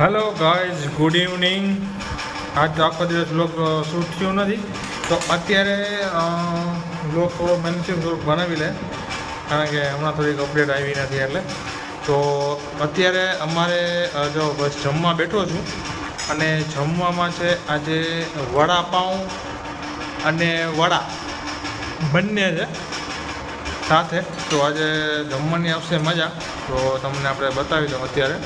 Hello guys good evening આજ તો આખો દિવસ લોક શૂટ થયું નથી. તો અત્યારે બ્લોગ થોડો મેન્યુઅલ થોડુંક બનાવી લે. કારણ કે હમણાં થોડીક અપડેટ આવી નથી એટલે. તો અત્યારે અમારે જો બસ જમવા બેઠો છું. અને જમવામાં છે આજે વડાપાઉં અને વડા બંને છે સાથે. તો આજે જમવાની આવશે મજા. તો તમને આપણે બતાવી દઉં અત્યારે.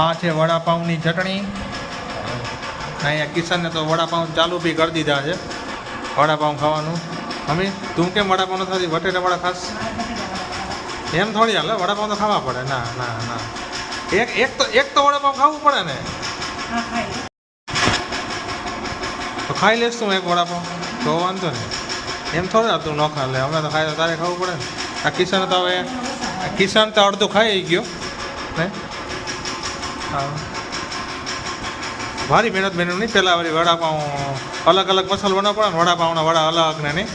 આ છે વડાપાઉંની ચટણી. અહીંયા કિશનને તો વડાપાઉં ચાલુ બી કરી દીધા છે. વડાપાઉં ખાવાનું. મમ્મી તું કેમ વડાપાઉં નથી વડા ખાસ? એમ થોડી હાલે વડાપાઉં તો ખાવા પડે. ના ના ના. એક એક તો એક તો વડાપાઉં ખાવું પડે ને. તો ખાઈ લઈશ તું એક વડાપાઉં. તો વાંધો નહીં. એમ થોડું તું ન ખા. લે અમે તો ખાઈ તો તારે ખાવું પડે ને. આ કિશન તો હવે કિશન તો અડધું ખાઈ ગયો. ને? ભારી મહેનત મહેનત નહીં, પહેલાં વળી વડાપાઉં અલગ અલગ મસાલો બનાવ પડે વડાપાઉંના વડા અલગ ને નહીં.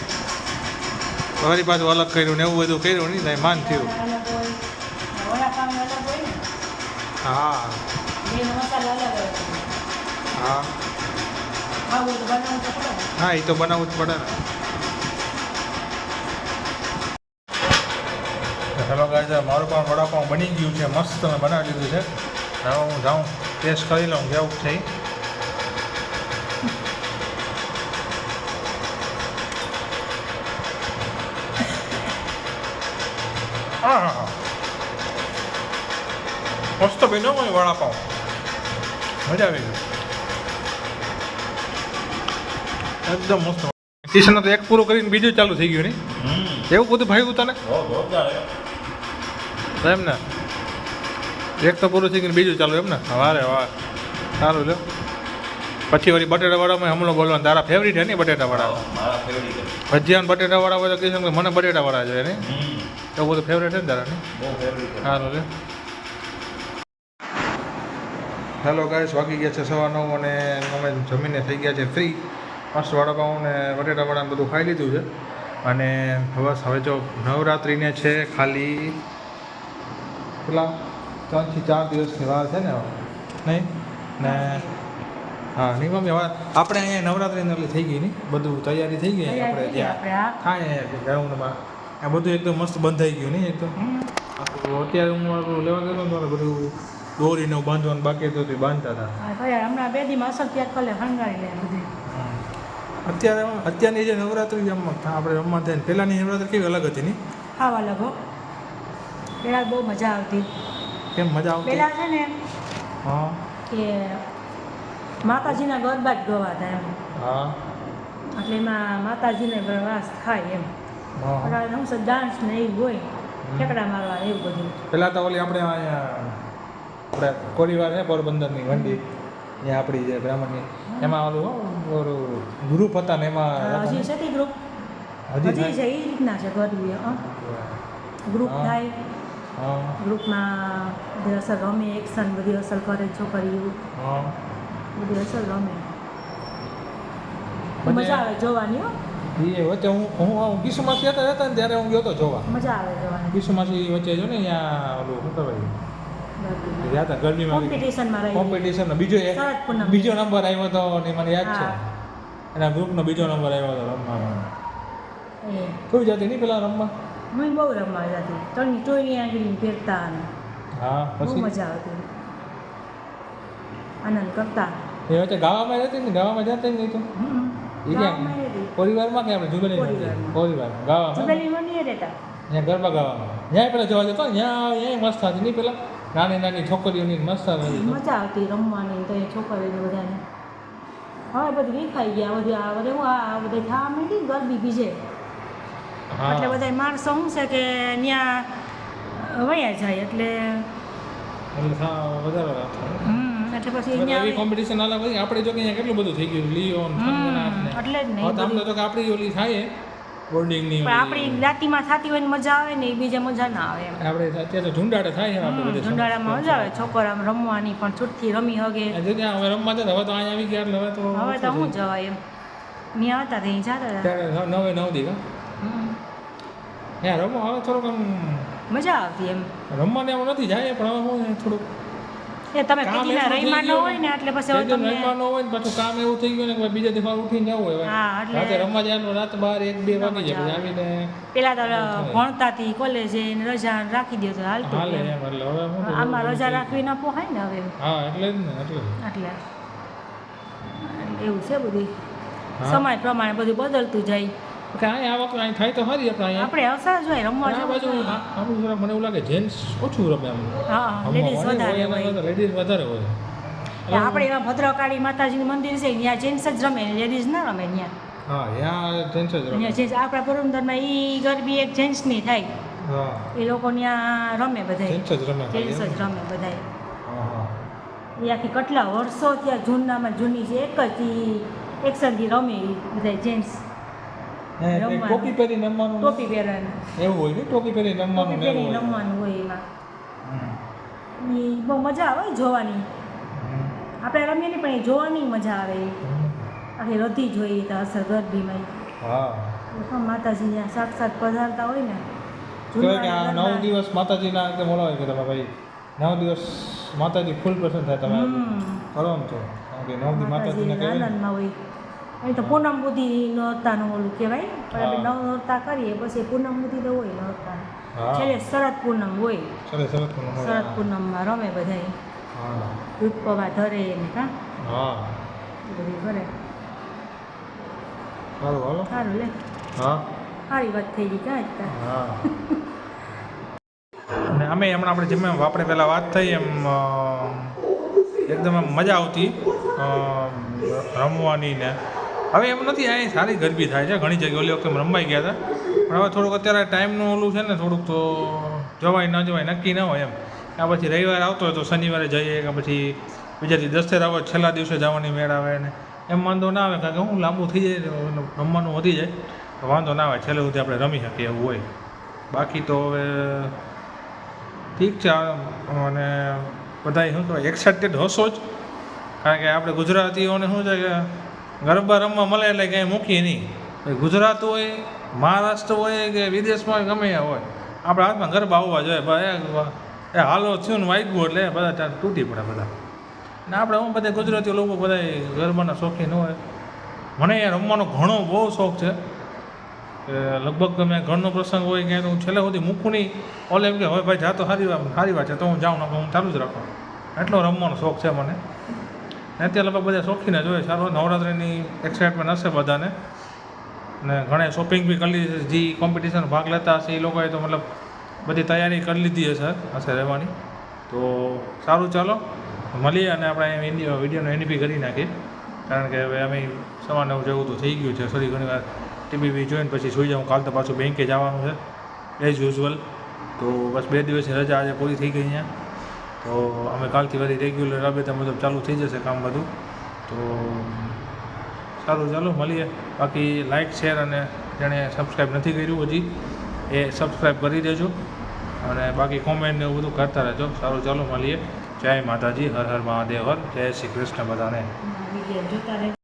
વળી પાછું અલગ કર્યું ને એવું બધું કર્યું નહીં, ત્યાં માન થયું. હા. હા. હા એ તો બનાવવું જ પડે ને. હેલો ગાય મારું પણ વડાપાઉં બની ગયું છે, મસ્ત મેં બનાવી લીધું છે. હવે હું જાઉં. ટેસ્ટ કરી લઉં કેવું છે ઈ. આહાહા. મસ્ત બન્યો હોય વડાપાઉં મજા આવી ગઈ. એકદમ મસ્ત. કિશન તો એક પૂરું કરીને બીજું ચાલુ થઈ ગયું ને? એવું બધું ભાઈ તને? એમ ને. એક તો પૂરું થઈ ગયું બીજું ચાલુ એમ ને? વારે વાહ સારું લ્યો. પછી વળી બટેટાવાળામાં હમણાં બોલવાનું તારા ફેવરિટ હે ને બટેટા વડા મારા ફેવરિટ ભજીયા બટેટાવાળા હોય તો કહીશું કે મને બટેટાવાળા છે જોઈએ ને? એવું બધું ફેવરેટ છે ને તારા ને સારું લ્યો. હેલો ગાઈસ વાગી ગયા છે સવા નવ અને અમે જમીને થઈ ગયા છે ફ્રી મસ્ત વડાપાઉં ને બટેટાવાળાને બધું ખાઈ લીધું છે. અને બસ હવે જો નવરાત્રિને છે ખાલી. પેલા ત્રણથી ચાર દિવસની વાર છે ને નહીં? ને હા નહીં મમ્મી હવે આપણે અહીંયા નવરાત્રિની એટલે થઈ ગઈ નહીં? બધું તૈયારી થઈ ગઈ આપણે ત્યાં. થાય ગ્રાઉન્ડમાં. આ બધું એકદમ મસ્ત બંધાઈ ગયું નહીં એકદમ અત્યારે હું આપણું લેવા ગયો ને તો બધું દોરીને બાંધવાનું બાકી હતું તે બાંધતા હતા. હમણાં બે દી અસર ત્યાગ કલે હંગારી લે બધી. અત્યારે અત્યારની જે નવરાત્રી આપણે રમવા થાય પહેલાંની નવરાત્રી કેવી અલગ હતી નહીં? અલગ હો. પહેલાં બહુ મજા આવતી. કેમ મજા આવતી? પેલા છે ને હા. કે માતાજીના ગરબા જ ગવાતા એમ. હા. એટલે એમાં માતાજીને વાસ થાય એમ. હા. હમણાં ડાન્સ ને એવું હોય ઠેકડા મારવા એવું બધું. તો ઓલી આપણે અહીંયા આપણે કોરીવાર છે પોરબંદરની વંડી? ત્યાં આપણી જે બ્રાહ્મણની. એમાં ઓલું ગ્રુપ હતા ને એમાં હજી છે તે ગ્રુપ હજી છે એ રીતના છે ગરબી ગ્રુપ થાય. ગ્રુપમાં બધી અસર રમે એક્શન બધી અસર કરે છોકરીઓ બધી અસર રમે. મજા આવે જોવાની હો. એ વચ્ચે હું હું હું કિશુમાસી હતા હતા ને ત્યારે હું ગયો તો જોવા. મજા આવે જોવાની. કિશુમાસી વચ્ચે જો ને અહીંયા ઓલું શું કહેવાય. ગયા હતા ગરમીમાં કોમ્પિટિશનમાં રહી કોમ્પિટિશન બીજો બીજો નંબર આવ્યો હતો ને મને યાદ છે. એના ગ્રુપનો બીજો નંબર આવ્યો હતો રમવામાં એ. કેવી જતી નહીં પેલા રમવા? હું બહુ રમવા જતી ત્રણ ટોયની આંગળી ફેરતા અને હા બહુ મજા આવતી. આનંદ કરતા. એ વચ્ચે ગાવામાં રહેતી ને ગાવામાં જતી નહીં તો. પરિવારમાં કે આપણે જુબેલી. પરિવાર ગાવામાં? જુબેલીમાં નહીં રહેતા. ત્યાં ગરબા ગાવામાં. ત્યાં પેલા જોવા જતો ત્યાં ત્યાં મસ્ત હતી નહીં પેલા નાની નાની છોકરીઓની મસ્ત મજા આવતી રમવાની તો એ છોકરીઓને બધાને. હવે બધી વિખાઈ ગયા બધી આ બધે હું આ બધે થવા માંડી ગરબી બીજે. એટલે બધા માણસો શું છે કે ત્યાં વયા જાય એટલે એટલે પછી એવી કોમ્પિટિશન અલગ હોય આપણે જો કે અહીંયા કેટલું બધું થઈ ગયું લિયોન એટલે જ નહીં તો તો કે આપણી ઓલી થાય બોર્ડિંગની પણ આપણી જ્ઞાતિમાં થતી હોય ને મજા આવે ને એ બીજા મજા ના આવે આપણે અત્યારે તો ઝુંડાડે થાય છે આપણે મજા આવે છોકરામાં રમવાની પણ છૂટથી રમી હગે. હવે રમવા જતા હવે તો અહીંયા આવી ગયા એટલે હવે તો હવે તો હું જવાય એમ. ત્યાં હતા ત્યાં જતા હતા. નવે નવ દી કા રમો હવે થોડુંક આમ મજા આવતી એમ. રમવાને એવું નથી જાય પણ હવે હું થોડુંક એ તમે કેટલી રહીમાં ન હોય ને એટલે પછી હવે તમને રહીમાં રમવાનું હોય ને પાછું કામ એવું થઈ ગયું ને કે બીજા દિવસ ઉઠીને જવું હોય હા, એટલે- રાતે રમવા જાય રાત બાર એક બે વાગી જાય પછી આવીને પેલા તો ભણતાથી કોલેજે ને રજા રાખી દે તો હાલતું હાલે એમ. એટલે હવે હું આમાં રજા રાખવી ન પોહાય ને હવે. હા એટલે જ ને એટલે એટલે. એવું છે બધું. હા. સમય પ્રમાણે બધું બદલતું જાય. કે અહીં આ વખતે અહીં થાય તો સારી આપણે અહીંયા. આપણે અવસર જોઈએ રમવા આ બાજુ આપણું જરા મને એવું લાગે જેન્ટ્સ ઓછું રમે આમ. હા લેડીઝ વધારે હોય. લેડીઝ વધારે હોય. આપણે એવા ભદ્રકાળી માતાજીનું મંદિર છે ત્યાં જેન્ટ્સ જ રમે લેડીઝ ના રમે ત્યાં. હા ત્યાં જેન્ટ્સ જ રમે. જેન્ટ્સ આપણા પોરબંદરમાં એ ગરબી એક જેન્ટ્સની થાય. હા. એ લોકો ત્યાં રમે બધાય. જેન્ટ્સ જ રમે જેન્ટ્સ જ રમે એ આખી કેટલા વર્ષો ત્યાં જૂનામાં જૂની છે એક જ એક્શનથી રમે બધા જેન્ટ્સ. ટોપી પહેરી રમવાનું ટોપી પહેરવાનું. એવું હોય ને ટોપી પહેરી રમવાનું ટોપી પહેરી હોય? રમવાનું હોય એમાં એ બહુ મજા આવે જોવાની. આપણે રમીએ ને પણ એ જોવાની મજા આવે. આખી રધી જોઈએ તો અસર ગરબીમાં હા. માતાજીના સાક્ષાત પધારતા હોય ને નવ દિવસ માતાજીના એકદમ હોય કે તમે ભાઈ. નવ દિવસ માતાજી ફૂલ પ્રસન્ન થાય તમે કરો ને તો. કારણ કે નવ દિવસ માતાજીને માતાજી કહેવાય અહીં તો પૂનમ બુદ્ધિ નોરતાનું ઓલું કહેવાય. પણ આપણે નવ નોરતા કરીએ પછી પૂનમ બુદ્ધિ તો હોય નોરતા છેલ્લે શરદ પૂનમ હોય. શરદ પૂનમમાં રમે બધાય. પવા ધરે એને કા? બધી કરે. સારું લે. હા. સારી વાત થઈ ગઈ કાંઈ અને અમે હમણાં આપણે જેમ આપણે પહેલાં વાત થઈ એમ એકદમ મજા આવતી રમવાની ને. હવે એમ નથી અહીં સારી ગરબી થાય છે. ઘણી જગ્યાએ ઓલી વખતે રમવાઈ ગયા હતા. પણ હવે થોડુંક અત્યારે ટાઈમનું ઓલું છે ને, થોડુંક તો જવાય ન જવાય, નક્કી ન હોય એમ. આ પછી રવિવાર આવતો હોય તો શનિવારે જઈએ કે પછી બીજાથી દસેરા આવે, છેલ્લા દિવસે જવાની મેળ આવે ને. એમ વાંધો ના આવે, કારણ કે હું લાંબુ થઈ જાય રમવાનું વધી જાય. તો વાંધો ના આવે, છેલ્લે સુધી આપણે રમી શકીએ એવું હોય. બાકી તો હવે ઠીક છે અને બધા શું કહેવાય એક્સાઇટેડ હશો જ. કારણ કે આપણે ગુજરાતીઓને શું છે કે ગરબા રમવા મળે એટલે કંઈ મૂકીએ નહીં. ગુજરાત હોય, મહારાષ્ટ્ર હોય કે વિદેશમાં ગમે હોય. આપણા હાથમાં ગરબા આવવા જોઈએ. એ હાલો થયું ને વાગ્યું એટલે બધા તૂટી પડે બધા. ને આપણે હું બધા ગુજરાતી લોકો બધા ગરબાના શોખીન હોય. મને અહીંયા રમવાનો ઘણો બહુ શોખ છે. લગભગ ગમે ઘરનો પ્રસંગ હોય ક્યાંય તો હું છેલ્લે સુધી મૂકું નહીં. ઓલે એમ કે, હવે ભાઈ જાતો સારી વાત સારી વાત છે. તો હું જાઉં ને, હું ચાલુ જ રાખું. એટલો રમવાનો શોખ છે મને. ને અત્યારે લગભગ બધા શોખીને જોઈએ સારું નવરાત્રિની એક્સાઇટમેન્ટ હશે બધાને. ને ઘણા શોપિંગ બી કરી લીધી છે. જે કોમ્પિટિશન ભાગ લેતા હશે એ લોકોએ તો મતલબ બધી તૈયારી કરી લીધી હશે હશે રહેવાની. તો સારું, ચાલો. મળીએ અને આપણે એમ વિડીયોનો બી કરી નાખીએ. કારણ કે હવે અમે સવારને નવ જેવું તો થઈ ગયું છે. સોરી ઘણી વાર ટીવી બી જોઈને પછી સુઈ જાઉં. કાલ તો પાછું બેંકે જવાનું છે એઝ યુઝવલ તો બસ બે દિવસની રજા આજે પૂરી થઈ ગઈ અહીંયા. તો અમે કાલથી વળી રેગ્યુલર રાબેતા મુજબ ચાલુ થઈ જશે કામ બધું. તો સારું, ચાલો મળીએ. બાકી લાઇક શેર અને જેણે સબસ્ક્રાઈબ નથી કર્યું હજી, એ સબસ્ક્રાઈબ કરી દેજો. અને બાકી કોમેન્ટ ને એવું બધું કરતા રહેજો. સારું, ચાલો મળીએ. જય માતાજી, હર હર મહાદેવ, હર. જય શ્રી કૃષ્ણ બધાને.